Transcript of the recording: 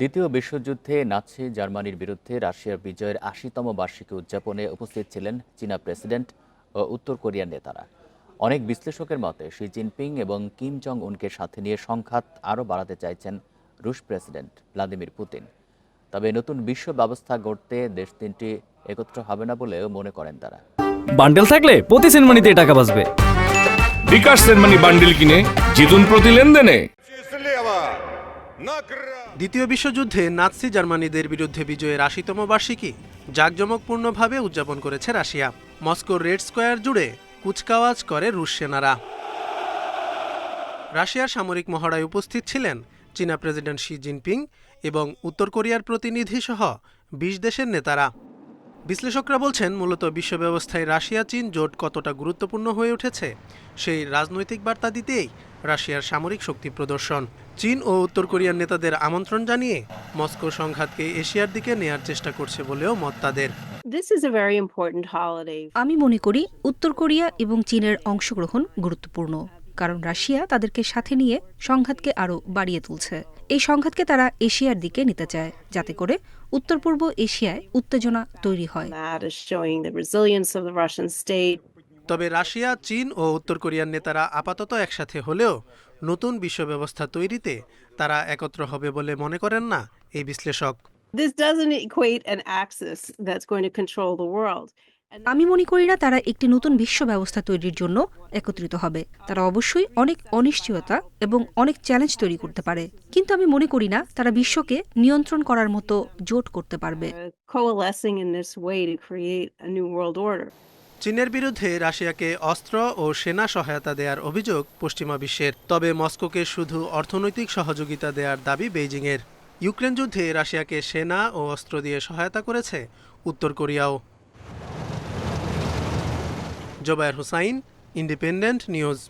দ্বিতীয় বিশ্বযুদ্ধে নাৎসি জার্মানির বিরুদ্ধে রাশিয়ার বিজয়ের আশিতম বার্ষিকী উদযাপনে উপস্থিত ছিলেন চীনা প্রেসিডেন্ট ও উত্তর কোরিয়ার নেতারা। অনেক বিশ্লেষকের মতে শি জিনপিং এবং কিম জং উনকে সাথে নিয়ে সংঘাত আরও বাড়াতে চাইছেন রুশ প্রেসিডেন্ট ভ্লাদিমির পুতিন। তবে নতুন বিশ্ব ব্যবস্থা গড়তে দেশ তিনটি একত্র হবে না বলেও মনে করেন তারা। বান্ডেল থাকলে প্রতি সেনমানিতে টাকা বাঁচবে। বিকাশ সেনমানি বান্ডেল কিনে জিতুন প্রতি লেনদেনে। দ্বিতীয় বিশ্বযুদ্ধে নাৎসি জার্মানিদের বিরুদ্ধে বিজয়ের আশিতম বার্ষিকী জাঁকজমকপূর্ণভাবে উদযাপন করেছে রাশিয়া। মস্কোর রেড স্কোয়ার জুড়ে কুচকাওয়াজ করে রুশ সেনারা। রাশিয়ার সামরিক মহড়ায় উপস্থিত ছিলেন চীনা প্রেসিডেন্ট শি জিনপিং এবং উত্তর কোরিয়ার প্রতিনিধি সহ বিশ দেশের নেতারা। বিশ্লেষকরা বলছেন, মূলত বিশ্ব ব্যবস্থায় রাশিয়া চীন জোট কতটা গুরুত্বপূর্ণ হয়ে উঠেছে, সেই রাজনৈতিক বার্তা দিতেই রাশিয়ার সামরিক শক্তি প্রদর্শন। চীন ও উত্তর কোরিয়ার নেতাদের আমন্ত্রণ জানিয়ে মস্কো সংঘাতকে এশিয়ার দিকে নেয়ার চেষ্টা করছে বলেও মত তাদের. আমি মনে করি উত্তর কোরিয়া এবং চীনের অংশগ্রহণ গুরুত্বপূর্ণ কারণ রাশিয়া তাদেরকে সাথে নিয়ে সংঘাতকে আরও বাড়িয়ে তুলছে। এই সংঘাতকে তারা এশিয়ার দিকে নিতে চায় যাতে করে উত্তর পূর্ব এশিয়ায় উত্তেজনা তৈরি হয়। তবে রাশিয়া চীন ও উত্তর কোরিয়ার নেতারা আপাতত একসাথে হলেও নতুন বিশ্ব ব্যবস্থা তৈরিতে তারা একত্র হবে বলে মনে করেন না এই বিশ্লেষক। This doesn't equate an axis that's going to control the world. আমি মনে করি না তারা একটি নতুন বিশ্ব ব্যবস্থা তৈরির জন্য একত্রিত হবে। তারা অবশ্যই অনেক অনিশ্চয়তা এবং অনেক চ্যালেঞ্জ তৈরি করতে পারে। কিন্তু আমি মনে করি না তারা বিশ্বকে নিয়ন্ত্রণ করার মতো জোট করতে পারবে। চীনের বিরুদ্ধে রাশিয়াকে অস্ত্র ও সেনা সহায়তা দেওয়ার অভিযোগ পশ্চিমা বিশ্বের। তবে মস্কোকে শুধু অর্থনৈতিক সহযোগিতা দেওয়ার দাবি বেইজিংয়ের। ইউক্রেন যুদ্ধে রাশিয়াকে সেনা ও অস্ত্র দিয়ে সহায়তা করেছে উত্তর কোরিয়াও। Zobayer Hussain, Independent News.